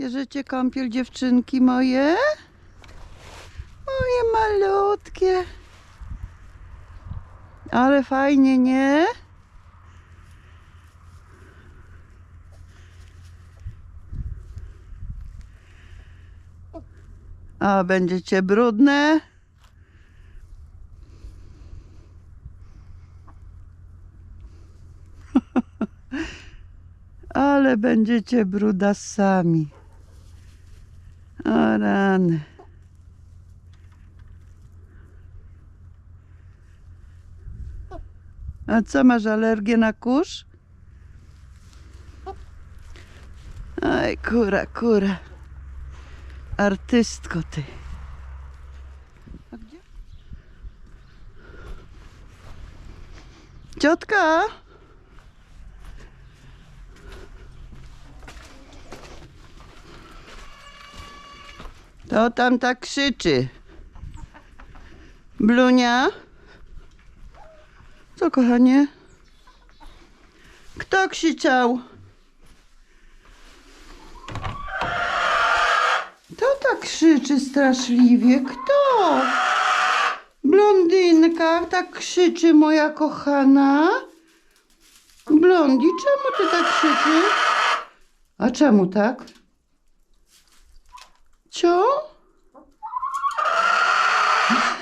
Bierzecie kąpiel dziewczynki moje? Moje malutkie. Ale fajnie, nie? A będziecie brudne? Ale będziecie brudasami. O rany. A co, masz alergię na kurz? Aj, kura, kura. Artystko ty. A gdzie? Ciotka? To tam tak krzyczy. Blunia? Co, kochanie? Kto krzyczał? Kto tak krzyczy straszliwie? Kto? Blondynka tak krzyczy, moja kochana. Blondi, czemu ty tak krzyczysz? A czemu tak? Co?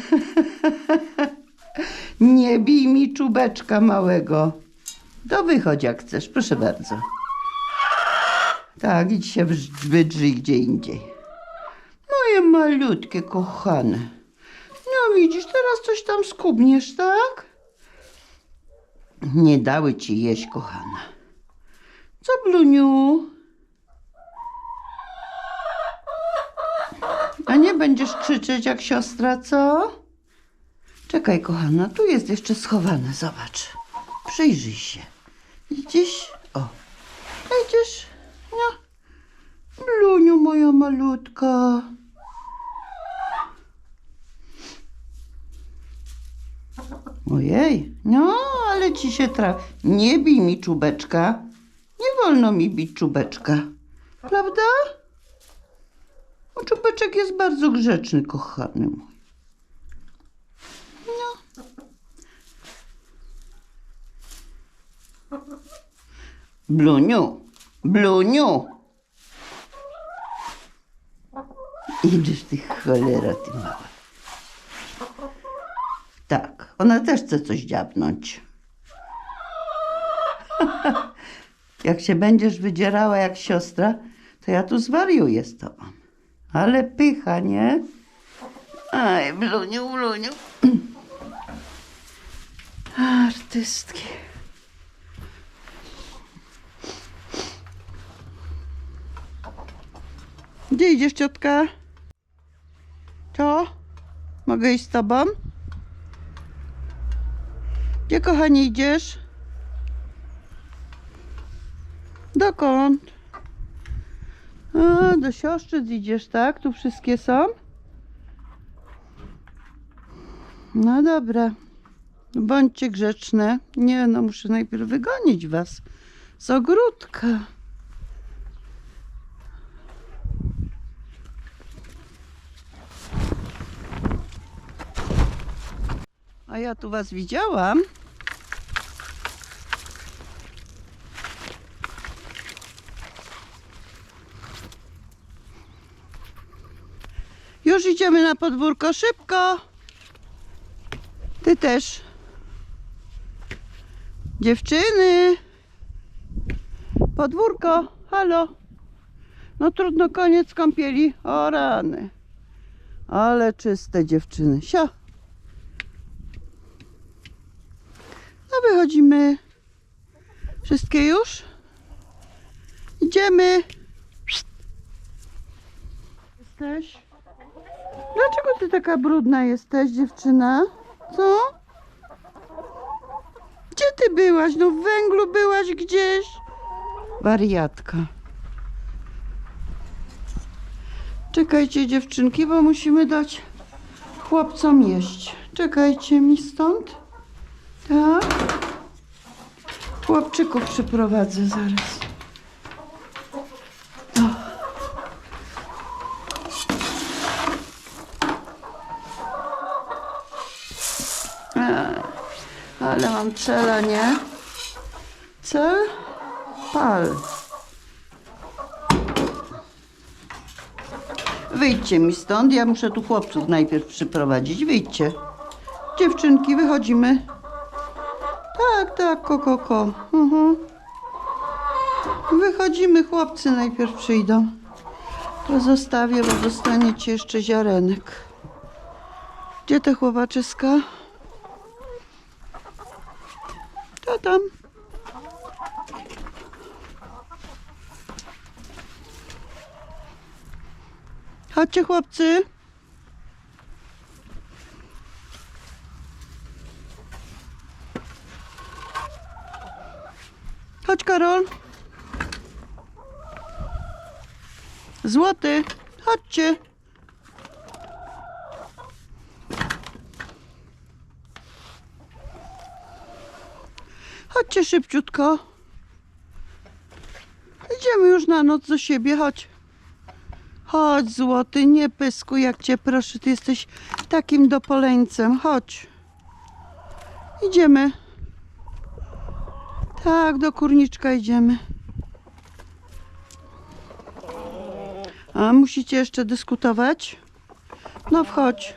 Nie bij mi czubeczka małego. To wychodź jak chcesz, proszę bardzo. Tak, idź się wydrzyj gdzie indziej. Moje malutkie, kochane. No widzisz, teraz coś tam skubniesz, tak? Nie dały ci jeść, kochana. Co, Bluniu? A nie będziesz krzyczeć jak siostra, co? Czekaj, kochana, tu jest jeszcze schowane, zobacz. Przyjrzyj się. Widzisz? O, widzisz? No. Bluniu, moja malutka. Ojej, no, ale ci się trafi. Nie bij mi czubeczka. Nie wolno mi bić czubeczka. Prawda? Bo czubeczek jest bardzo grzeczny, kochany mój. No. Bluniu, Bluniu. Idziesz ty cholera, ty mała. Tak, ona też chce coś dziabnąć. jak się będziesz wydzierała jak siostra, to ja tu zwariuję z tobą. Ale pycha, nie? Aj, bluniu, bluniu. Artystki. Gdzie idziesz, ciotka? Co? Mogę iść z tobą? Gdzie, kochanie, idziesz? Dokąd? A, do siostrzyc idziesz, tak? Tu wszystkie są? No dobra. Bądźcie grzeczne. Nie, no muszę najpierw wygonić was z ogródka. A ja tu was widziałam. Już idziemy na podwórko szybko. Ty też. Dziewczyny. Podwórko. Halo. No trudno, koniec kąpieli. O rany. Ale czyste dziewczyny. Sio. No wychodzimy. Wszystkie już? Idziemy. Jesteś? Dlaczego ty taka brudna jesteś, dziewczyna? Co? Gdzie ty byłaś? No w węglu byłaś gdzieś. Wariatka. Czekajcie dziewczynki, bo musimy dać chłopcom jeść. Czekajcie mi stąd. Tak. Chłopczyków przyprowadzę zaraz. O. Ale mam cela, nie? Cel? Pal. Wyjdźcie mi stąd, ja muszę tu chłopców najpierw przyprowadzić. Wyjdźcie. Dziewczynki, wychodzimy. Tak, tak, koko, ko. Mhm. Wychodzimy, chłopcy najpierw przyjdą. To zostawię, bo dostaniecie jeszcze ziarenek. Gdzie te chłopaczyska? To tam. Chodźcie chłopcy. Chodź Karol. Złoty, chodźcie. Chodźcie szybciutko. Idziemy już na noc do siebie, chodź. Chodź, złoty, nie pyskuj jak cię proszę, ty jesteś takim dopoleńcem. Chodź. Idziemy. Tak, do kurniczka idziemy. A musicie jeszcze dyskutować? No wchodź.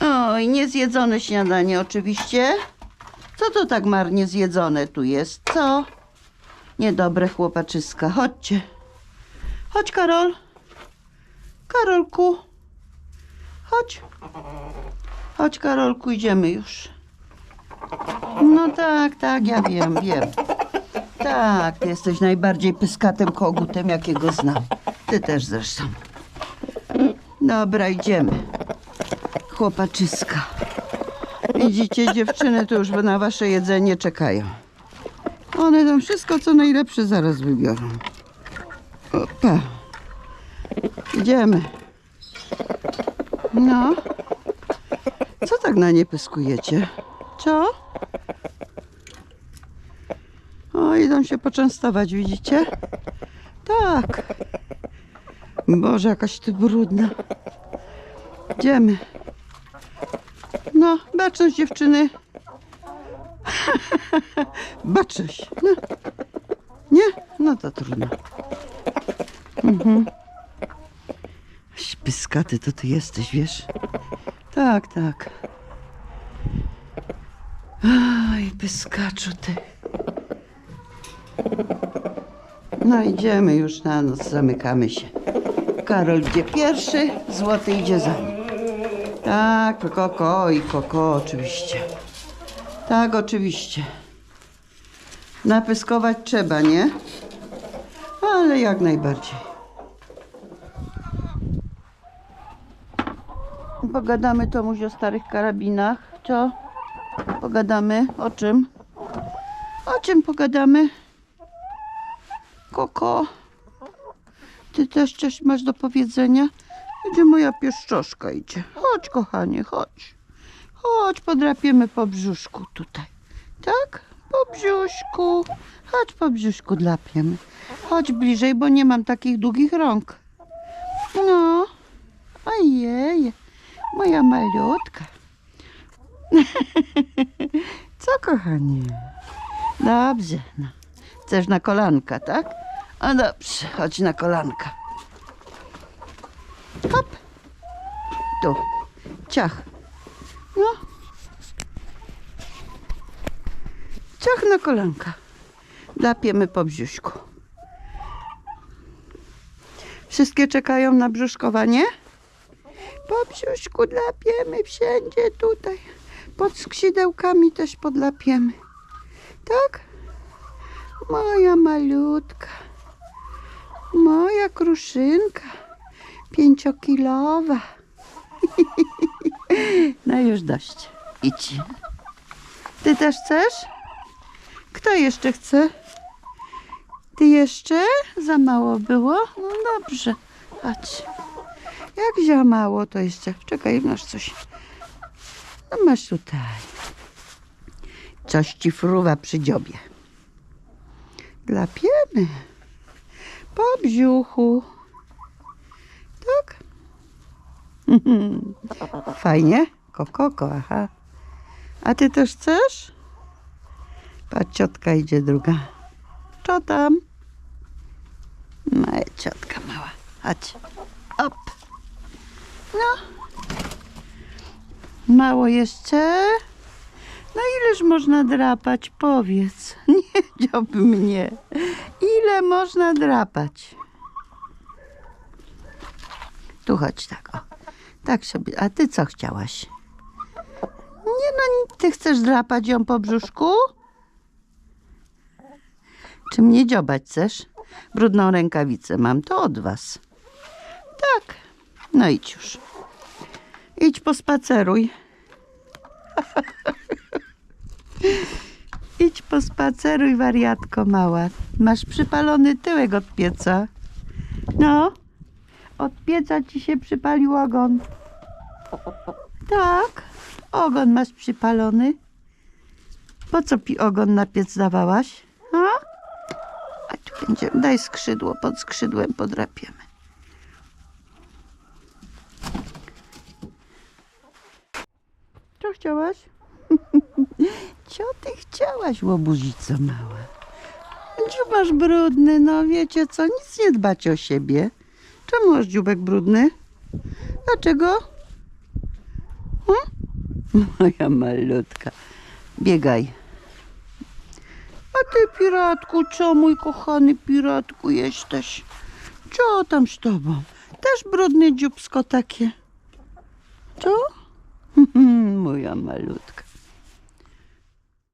Oj, niezjedzone śniadanie oczywiście. Co to tak marnie zjedzone tu jest? Co? Niedobre chłopaczyska. Chodźcie. Chodź, Karol. Karolku. Chodź. Chodź, Karolku, idziemy już. No tak, tak, ja wiem, wiem. Tak, ty jesteś najbardziej pyskatem kogutem, jakiego znam. Ty też zresztą. Dobra, idziemy. Chłopaczyska. Widzicie, dziewczyny tu już na wasze jedzenie czekają. One tam wszystko, co najlepsze, zaraz wybiorą. Opa. Idziemy. No. Co tak na nie pyskujecie? Co? O, idą się poczęstować, widzicie? Tak. Boże, jakaś ty brudna. Idziemy. No, baczność dziewczyny. baczność. No. Nie? No to trudno. Mhm. Pyskaty to ty jesteś, wiesz? Tak, tak. Aj, pyskaczu ty. No idziemy już na noc, zamykamy się. Karol idzie pierwszy, Złoty idzie za nim. Tak, koko i koko oczywiście. Tak, oczywiście. Napyskować trzeba, nie? Ale jak najbardziej. Pogadamy Tomuś o starych karabinach. Co? Pogadamy o czym? O czym pogadamy? Koko, ty też coś masz do powiedzenia? Idzie moja pieszczoszka, idzie. Chodź, kochanie, chodź. Chodź, podrapiemy po brzuszku tutaj. Tak? Po brzuszku. Chodź, po brzuszku drapiemy. Chodź bliżej, bo nie mam takich długich rąk. No. Ojej, moja malutka. Co, kochanie? Dobrze, no. Chcesz na kolanka, tak? A dobrze, chodź na kolanka. Hop. Tu. Ciach. No. Ciach na kolanka. Lapiemy po brzuszku. Wszystkie czekają na brzuszkowanie? Po brzuszku lapiemy wszędzie tutaj. Pod skrzydełkami też podlapiemy. Tak? Moja malutka. Moja kruszynka. Pięciokilowa. No już dość. Idź. Ty też chcesz? Kto jeszcze chce? Ty jeszcze? Za mało było? No dobrze. Chodź. Jak za mało, to jeszcze. Czekaj, masz coś. No masz tutaj. Coś ci fruwa przy dziobie. Glapiemy. Po brzuchu. Tak? Fajnie? Kokoko, aha. A ty też chcesz? Patrz, ciotka idzie druga. Co tam? Moja ciotka mała. Chodź. Op. No. Mało jeszcze? No ileż można drapać? Powiedz. Nie dziób mnie. Ile można drapać? Tu chodź tak, o. Tak sobie. A ty co chciałaś? Nie no, ty chcesz drapać ją po brzuszku? Czy mnie dziobać chcesz? Brudną rękawicę mam, to od was. Tak. No idź już. Idź pospaceruj. Idź pospaceruj, wariatko mała. Masz przypalony tyłek od pieca. No, od pieca ci się przypalił ogon. Tak, ogon masz przypalony. Po co pi ogon na piec dawałaś? A? A tu będziemy, daj skrzydło, pod skrzydłem podrapiemy. Co chciałaś? Co ty chciałaś, łobuzico mała? Dziób masz brudny, no wiecie co, nic nie dbać o siebie. Czemu masz dziubek brudny? Dlaczego? Hm? Moja malutka. Biegaj. A ty, piratku, co mój kochany piratku jesteś? Co tam z tobą? Też brudny dzióbsko takie. Co? Moja malutka.